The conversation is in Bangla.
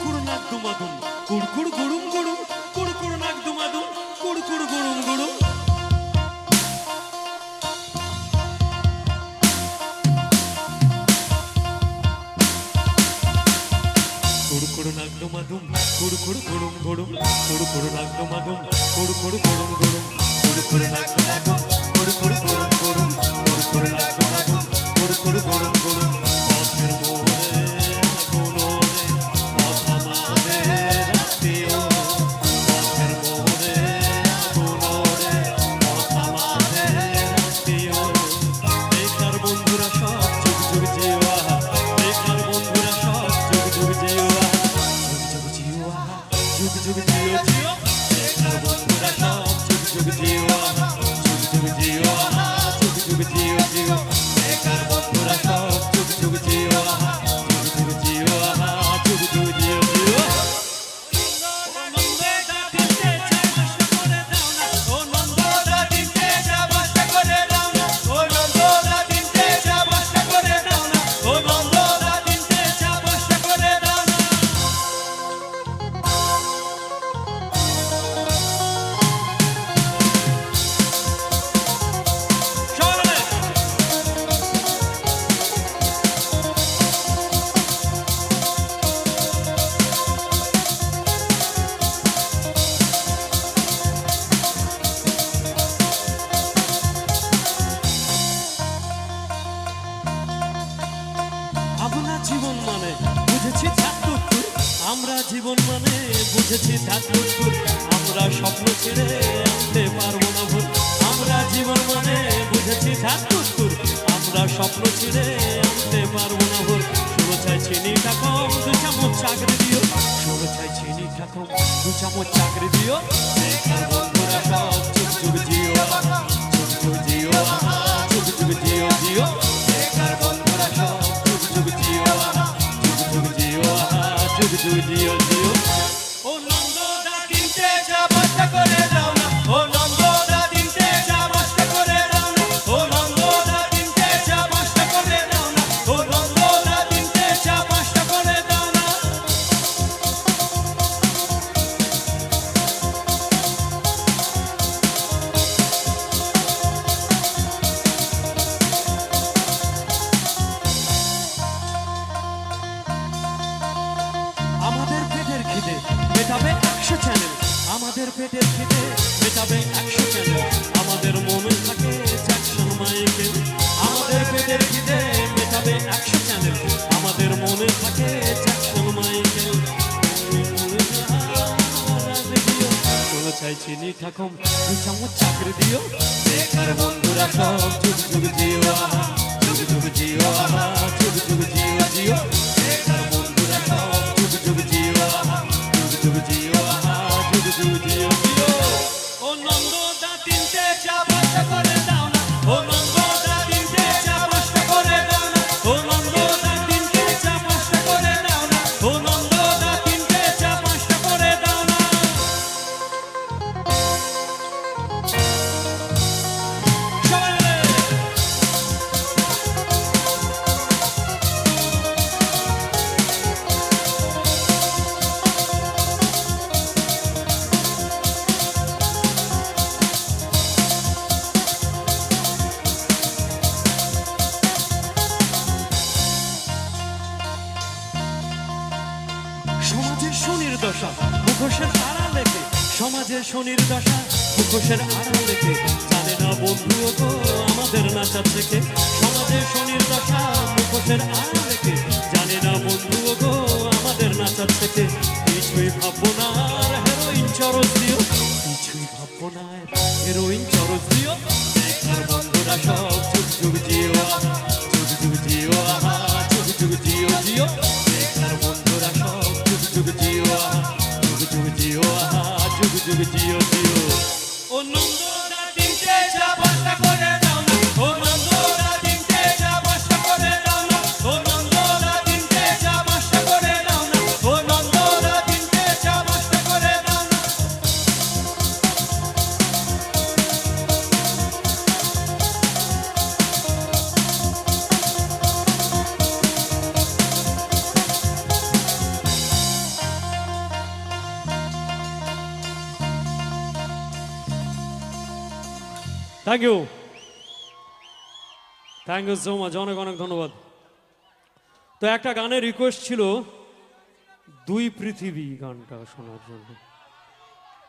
কুড়কুড় নাক দুমাদুম, কুড়কুড় গুড়ুম গুড়ুম, কুড়কুড় নাক দুমাদুম, কুড়কুড় গুড়ুম গুড়ুম। কুড়কুড় নাক দুমাদুম, কুড়কুড় গুড়ুম গুড়ুম, কুড়কুড় নাক দুমাদুম, কুড়কুড় গুড়ুম গুড়ুম। কুড়কুড় নাক দুমাদুম আমরা জীবন মানে বুঝেছি ঠাকুর আমরা স্বপ্ন ছেড়ে আনতে পারব না ভুল। আমরা জীবন মানে বুঝেছি ঠাকুর আমরা স্বপ্ন ছেড়ে আনতে পারব না ভুল। শুরু চাই চিনি, ঠাকুর, দু চামচ চাকরি দিও। শুরু চাই চিনি, ঠাকুর, দু চামচ চাকরি দিও। যুগ যুগ জিও খিদে মেটাবে একশো চ্যানেল আমাদের পেটের খিদে, মেটাবে একশো চ্যানেল আমাদের মনে থাকে জ্যাকসন মাইকেল আমাদের পেটের খিদে, মেটাবে একশো চ্যানেল আমাদের মনে থাকে জ্যাকসন মাইকেল কোনো চাই চিনি ঠাকুম দু চামচ চাকরি দিও। বেকার বন্ধুরা সব যুগ যুগ জিও যুগ যুগ জিও যুগ যুগ জিও জিও। বেকার যুগ যুগ শনির দশা, মুখোশের আড়াল রেখে সমাজের শনির দশা, মুখোশের আড়াল রেখে। জানে না বন্ধু গো, আমাদের নাচার থেকে। সমাজের শনির দশা, মুখোশের আড়াল রেখে। জানে না বন্ধু গো, আমাদের নাচার থেকে। কিছুই ভাববো না আর হেরোইন চরস দিও। কিছুই ভাববো না হেরোইন চরস দিও। বেকার বন্ধুরা সব যুগ যুগ জিও যুগ যুগ জিও যুগ যুগ জিও জিও যুগ যুগ thank you thank you so much অনেক অনেক ধন্যবাদ। তো একটা গানের রিকোয়েস্ট ছিল, দুই পৃথিবী গানটা শোনার জন্য।